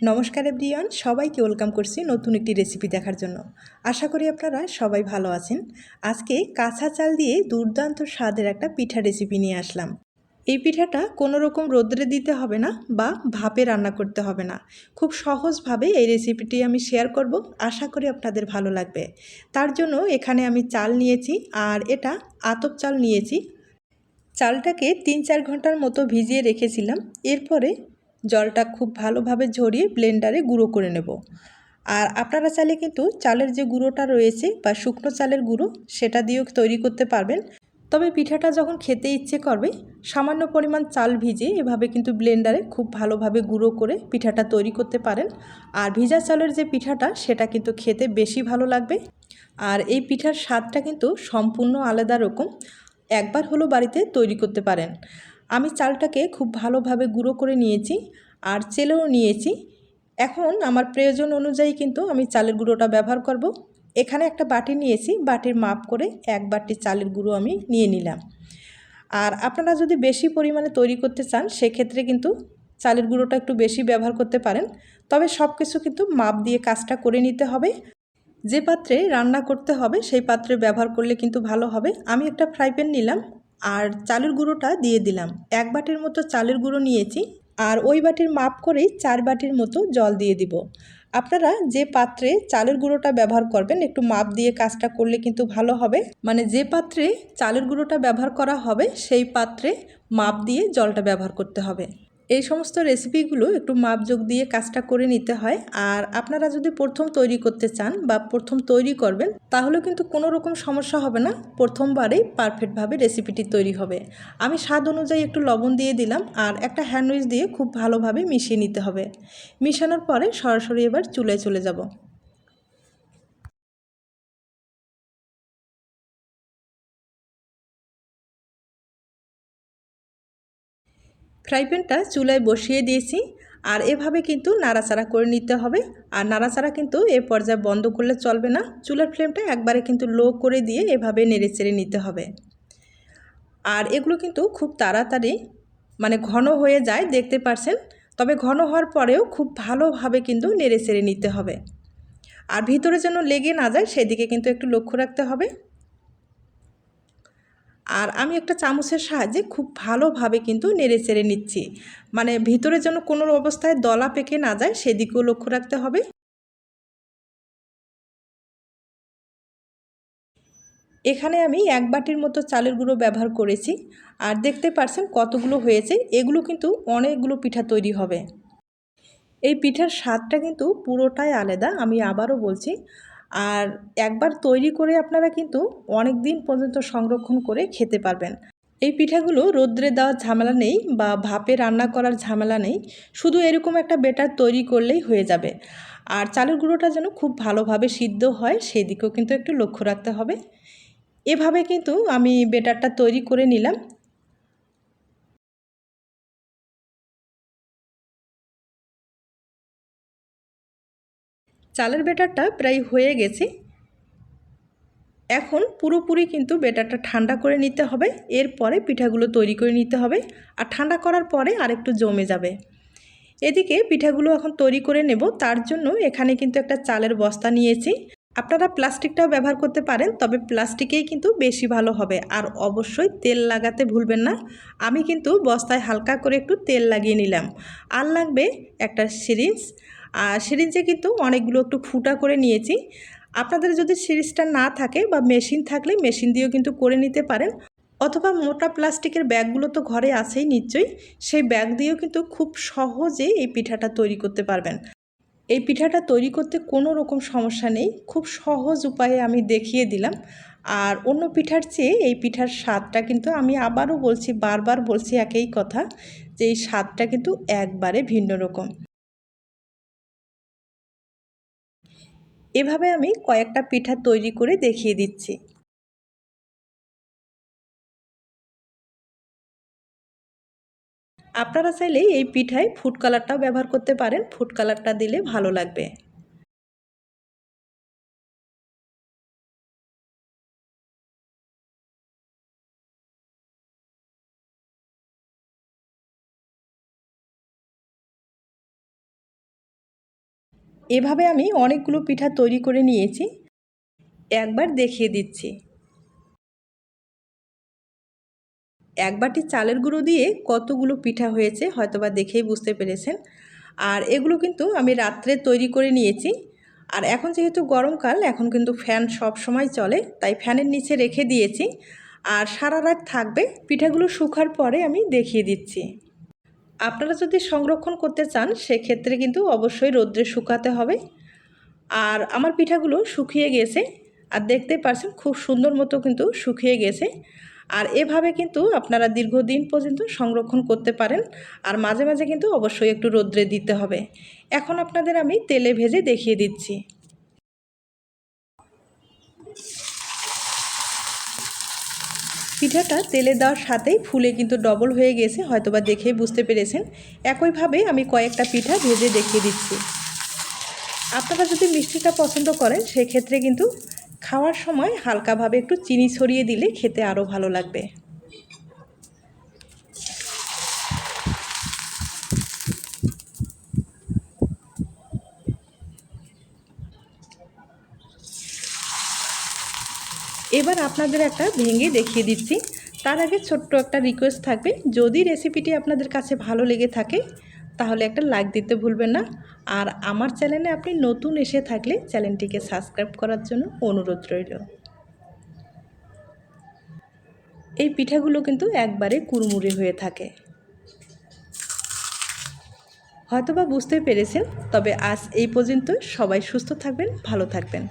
নমস্কার এভরিওয়ান, সবাইকে ওয়েলকাম করছি নতুন একটি রেসিপি দেখার জন্য। আশা করি আপনারা সবাই ভালো আছেন। আজকে কাঁচা চাল দিয়ে দুর্দান্ত স্বাদের একটা পিঠা রেসিপি নিয়ে আসলাম। এই পিঠাটা কোনো রকম রোদ্রে দিতে হবে না বা ভাপে রান্না করতে হবে না। খুব সহজভাবে এই রেসিপিটি আমি শেয়ার করব, আশা করি আপনাদের ভালো লাগবে। তার জন্য এখানে আমি চাল নিয়েছি আর এটা আতপ চাল নিয়েছি। চালটাকে তিন চার ঘণ্টার মতো ভিজিয়ে রেখেছিলাম। এরপরে জলটা খুব ভালোভাবে ঝরিয়ে ব্লেন্ডারে গুঁড়ো করে নেব। আর আপনারা চাইলে কিন্তু চালের যে গুঁড়োটা রয়েছে বা শুকনো চালের গুঁড়ো, সেটা দিয়েও তৈরি করতে পারবেন। তবে পিঠাটা যখন খেতে ইচ্ছে করবে, সামান্য পরিমাণ চাল ভিজে এভাবে কিন্তু ব্লেন্ডারে খুব ভালোভাবে গুঁড়ো করে পিঠাটা তৈরি করতে পারেন। আর ভিজা চালের যে পিঠাটা, সেটা কিন্তু খেতে বেশি ভালো লাগবে। আর এই পিঠার স্বাদটা কিন্তু সম্পূর্ণ আলাদা রকম। একবার হলো বাড়িতে তৈরি করতে পারেন। আমি চালটাকে খুব ভালোভাবে গুঁড়ো করে নিয়েছি। আর চেলেও নিয়েছি। এখন আমার প্রয়োজন অনুযায়ী কিন্তু আমি চালের গুঁড়োটা ব্যবহার করব। এখানে একটা বাটি নিয়েছি, বাটির মাপ করে এক বাটি চালের গুঁড়ো আমি নিয়ে নিলাম। আর আপনারা যদি বেশি পরিমাণে তৈরি করতে চান, সেক্ষেত্রে কিন্তু চালের গুঁড়োটা একটু বেশি ব্যবহার করতে পারেন। তবে সব কিছু কিন্তু মাপ দিয়ে কাজটা করে নিতে হবে। যে পাত্রে রান্না করতে হবে, সেই পাত্রে ব্যবহার করলে কিন্তু ভালো হবে। আমি একটা ফ্রাই প্যান নিলাম আর চালের গুঁড়োটা দিয়ে দিলাম। এক বাটির মতো চালের গুঁড়ো নিয়েছি। আর ওই বাটির মাপ করেই চার বাটির মতো জল দিয়ে দিব। আপনারা যে পাত্রে চালের গুঁড়োটা ব্যবহার করবেন, একটু মাপ দিয়ে কাজটা করলে কিন্তু ভালো হবে। মানে যে পাত্রে চালের গুঁড়োটা ব্যবহার করা হবে, সেই পাত্রে মাপ দিয়ে জলটা ব্যবহার করতে হবে। এই সমস্ত রেসিপিগুলো একটু মাপযোগ দিয়ে কাজটা করে নিতে হয়। আর আপনারা যদি প্রথম তৈরি করতে চান বা প্রথম তৈরি করবেন, তাহলে কিন্তু কোনো রকম সমস্যা হবে না। প্রথমবারেই পারফেক্টভাবে রেসিপিটি তৈরি হবে। আমি স্বাদ অনুযায়ী একটু লবণ দিয়ে দিলাম আর একটা হ্যান্ডউইচ দিয়ে খুব ভালোভাবে মিশিয়ে নিতে হবে। মিশানোর পরে সরাসরি এবার চুলে চলে যাব। ফ্রাই প্যানটা চুলায় বসিয়ে দিয়েছি, আর এভাবে কিন্তু নাড়াচাড়া করে নিতে হবে। আর নাড়াচাড়া কিন্তু এ পর্যায়ে বন্ধ করলে চলবে না। চুলার ফ্লেমটা একবারে কিন্তু লো করে দিয়ে এভাবে নেড়ে চেড়ে নিতে হবে। আর এগুলো কিন্তু খুব তাড়াতাড়ি মানে ঘন হয়ে যায়, দেখতে পারছেন? তবে ঘন হওয়ার পরেও খুব ভালোভাবে কিন্তু নেড়ে চেড়ে নিতে হবে। আর ভিতরে যেন লেগে না যায়, সেদিকে কিন্তু একটু লক্ষ্য রাখতে হবে। আর আমি একটা চামচের সাহায্যে খুব ভালোভাবে কিন্তু নেড়ে চেড়ে নিচ্ছি। মানে ভিতরে যেন কোনো অবস্থায় দলা পেকে না যায়, সেদিকেও লক্ষ্য রাখতে হবে। এখানে আমি এক বাটির মতো চালের গুঁড়ো ব্যবহার করেছি। আর দেখতে পারছেন কতগুলো হয়েছে, এগুলো কিন্তু অনেকগুলো পিঠা তৈরি হবে। এই পিঠার স্বাদটা কিন্তু পুরোটাই আলাদা, আমি আবারও বলছি। আর একবার তৈরি করে আপনারা কিন্তু অনেক দিন পর্যন্ত সংরক্ষণ করে খেতে পারবেন। এই পিঠাগুলো রোদ্রে দেওয়ার ঝামেলা নেই বা ভাপে রান্না করার ঝামেলা নেই, শুধু এরকম একটা বেটার তৈরি করলেই হয়ে যাবে। আর চালের গুঁড়োটা যেন খুব ভালোভাবে সিদ্ধ হয়, সেদিকেও কিন্তু একটু লক্ষ্য রাখতে হবে। এভাবে কিন্তু আমি বেটারটা তৈরি করে নিলাম। চালের বেটারটা প্রায় হয়ে গেছে। এখন পুরোপুরি কিন্তু বেটারটা ঠান্ডা করে নিতে হবে। এরপরে পিঠাগুলো তৈরি করে নিতে হবে। আর ঠান্ডা করার পরে আরেকটু জমে যাবে। এদিকে পিঠাগুলো এখন তৈরি করে নেব। তার জন্য এখানে কিন্তু একটা চালের বস্তা নিয়েছি। আপনারা প্লাস্টিকটাও ব্যবহার করতে পারেন, তবে প্লাস্টিকেই কিন্তু বেশি ভালো হবে। আর অবশ্যই তেল লাগাতে ভুলবেন না। আমি কিন্তু বস্তায় হালকা করে একটু তেল লাগিয়ে নিলাম। আর লাগবে একটা সিরিঞ্জ। আর সিরিঞ্জে কিন্তু অনেকগুলো একটু ফুটা করে নিয়েছি। আপনাদের যদি সিরিজটা না থাকে বা মেশিন থাকলে মেশিন দিয়েও কিন্তু করে নিতে পারেন। অথবা মোটা প্লাস্টিকের ব্যাগগুলো তো ঘরে আছেই নিশ্চয়ই। সেই ব্যাগ দিয়েও কিন্তু খুব সহজে এই পিঠাটা তৈরি করতে পারবেন। এই পিঠাটা তৈরি করতে কোনো রকম সমস্যা নেই। খুব সহজ উপায়ে আমি দেখিয়ে দিলাম। আর অন্য পিঠার চেয়ে এই পিঠার স্বাদটা কিন্তু আমি আবারও বলছি, বারবার বলছি একই কথা যে এই স্বাদটা কিন্তু একবারে ভিন্ন রকম। এভাবে আমি কয়েকটা পিঠা তৈরি করে দেখিয়ে দিচ্ছি। আপনারা চাইলে এই পিঠায় ফুড কালারটাও ব্যবহার করতে পারেন। ফুড কালারটা দিলে ভালো লাগবে। এভাবে আমি অনেকগুলো পিঠা তৈরি করে নিয়েছি। একবার দেখিয়ে দিচ্ছি। এক বাটি চালের গুঁড়ো দিয়ে কতগুলো পিঠা হয়েছে হয়তোবা দেখেই বুঝতে পেরেছেন। আর এগুলো কিন্তু আমি রাত্রে তৈরি করে নিয়েছি। আর এখন যেহেতু গরমকাল, এখন কিন্তু ফ্যান সব সময় চলে, তাই ফ্যানের নিচে রেখে দিয়েছি। আর সারা রাত থাকবে, পিঠাগুলো শুকার পরে আমি দেখিয়ে দিচ্ছি। আপনারা যদি সংরক্ষণ করতে চান, সেক্ষেত্রে কিন্তু অবশ্যই রোদ্রে শুকাতে হবে। আর আমার পিঠাগুলো শুকিয়ে গেছে, আর দেখতে পারছেন খুব সুন্দর মতো কিন্তু শুকিয়ে গেছে। আর এভাবে কিন্তু আপনারা দীর্ঘদিন পর্যন্ত সংরক্ষণ করতে পারেন, আর মাঝে মাঝে কিন্তু অবশ্যই একটু রোদ্রে দিতে হবে। এখন আপনাদের আমি তেলে ভেজে দেখিয়ে দিচ্ছি। পিঠাটা তেলে দেওয়ার সাথেই ফুলে কিন্তু ডবল হয়ে গেছে, হয়তোবা দেখে বুঝতে পেরেছেন। একইভাবে আমি কয়েকটা পিঠা ভেজে দেখিয়ে দিচ্ছি। আপনারা যদি মিষ্টিটা পছন্দ করেন, সেক্ষেত্রে কিন্তু খাওয়ার সময় হালকাভাবে একটু চিনি ছড়িয়ে দিলে খেতে আরও ভালো লাগবে। এবার আপনাদের একটা ভেঙে দেখিয়ে দিচ্ছি। তার আগে ছোট্ট একটা রিকোয়েস্ট থাকবে। যদি রেসিপিটি আপনাদের কাছে ভালো লেগে থাকে, তাহলে একটা লাইক দিতে ভুলবেন না। আর আমার চ্যানেলে আপনি নতুন এসে থাকলে চ্যানেলটিকে সাবস্ক্রাইব করার জন্য অনুরোধ রইল। এই পিঠাগুলো কিন্তু একবারে কুড়মুড়ে হয়ে থাকে। হয়তোবা বুঝতে পেরেছেন, তবে আজ এই পর্যন্ত সবাই সুস্থ থাকবেন, ভালো থাকবেন।